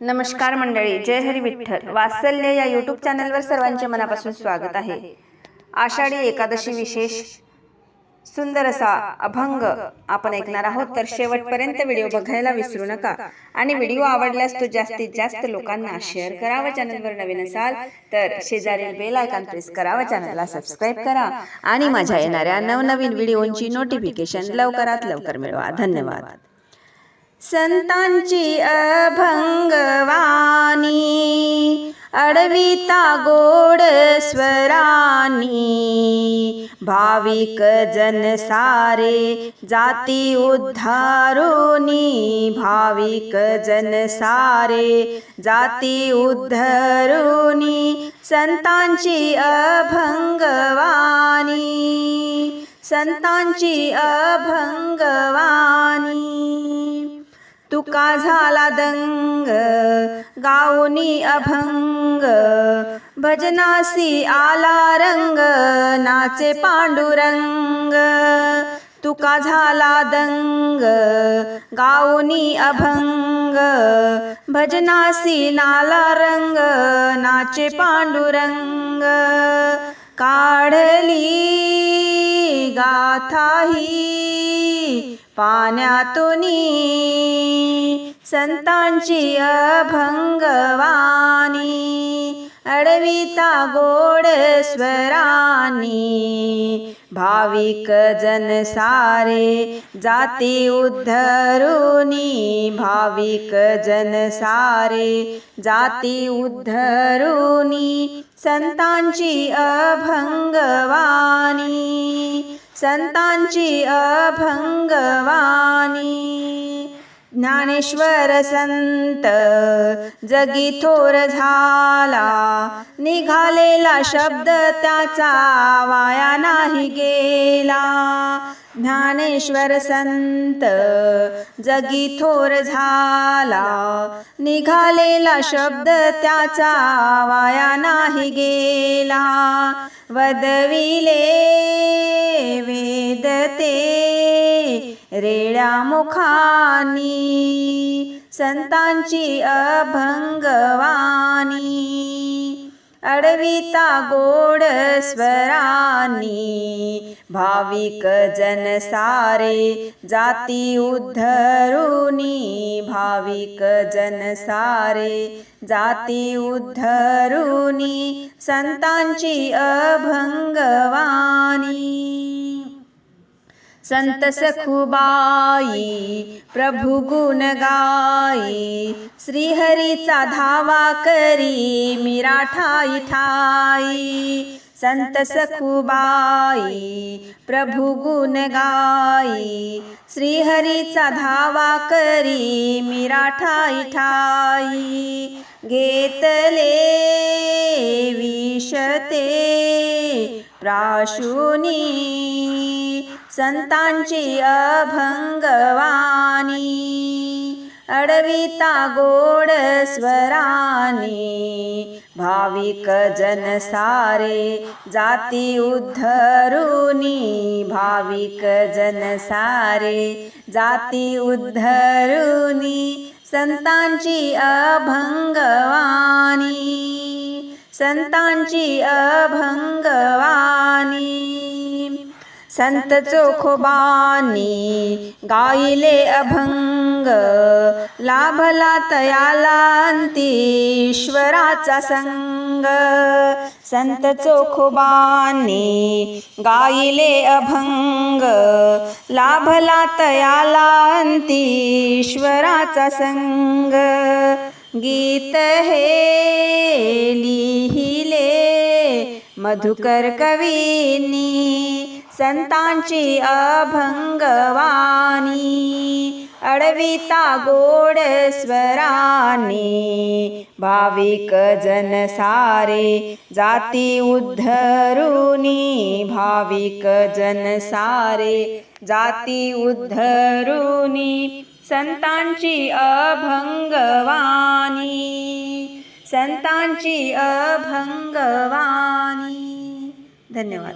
नमस्कार मंडळी जय हरी विठ्ठल. वात्सल्य या यूट्यूब चॅनलवर सर्वांचे मनापासून स्वागत आहे. आषाढी एकादशी विशेष सुंदर असा अभंग आपण ऐकणार आहोत तर शेवटपर्यंत व्हिडिओ बघायला विसरू नका. आणि व्हिडिओ आवडल्यास तो जास्तीत जास्त लोकांना शेअर करावा चॅनलवर नवीन असाल तर शेजारील बेल आयकॉन प्रेस करावा चॅनलला सबस्क्राईब करा. आणि माझ्या येणाऱ्या नवनवीन व्हिडिओंची नोटिफिकेशन लवकरात लवकर मिळवा. धन्यवाद. संतांची अभंगवाणी अडविता गोड स्वरानी भाविक जन सारे जाती उद्धारोनी भाविक जन सारे जाती उद्धरोनी संतांची अभंगवाणी संतांची अभंगवाणी. तुका झाला दंग गाऊनी अभंग भजनासी आला रंग नाचे पांडुरंग. तुका झाला दंग गाऊनी अभंग भजनासी नाला रंग नाचे पांडुरंग. काढली गाथाही पाण्यातुनी संतांची अभंगवाणी अडविता गोड स्वरानी भाविक जन सारे जाती उद्धरुनी भाविक जन सारे जाती उद्धरुनी संतांची अभंगवाणी संतांची अभंगवाणी. ज्ञानेश्वर संत जगी थोर झाला. निघालेला शब्द त्याचा वाया नाही गेला. ज्ञानेश्वर संत जगी थोर झाला. निघालेला शब्द त्याचा वाया नाही गेला. वदविले वेद ते रेड्या मुखानी संतांची अभंगवाणी. अडविता गोड स्वरानी भाविक जन सारे जाती उद्धरुनी भाविक जन सारे जाती उद्धरुनी संतांची अभंगवानी संत सखुबाई प्रभु गुण गाई श्रीहरीचा धावा करी मीरा ठाई ठाई संत सखुबाई प्रभु गुण गाई श्रीहरीचा धावा करी मीरा ठाई ठाई घेतले विषते प्राशुनी संतांची अभंगवाणी. अडविता गोड स्वरानी. भाविक जन सारे जाती उद्धरुनी. भाविक जन सारे जाती उद्धरुनी. संतांची अभंगवाणी. संतांची अभंगवाणी. संत चोखोबानी गाईले अभंग लाभला तयालांतीश्वराचा संग. संत चोखोबानी गाईले अभंग लाभला तयालांतीश्वराचा संग. गीत हे लिहिले मधुकर कवीनी संतांची अभंगवाणी अडविता गोड स्वरानी भाविक जन सारे जाती उद्धरुनी भाविक जन सारे जाती उद्धरुनी संतांची अभंगवाणी संतांची अभंगवाणी. धन्यवाद.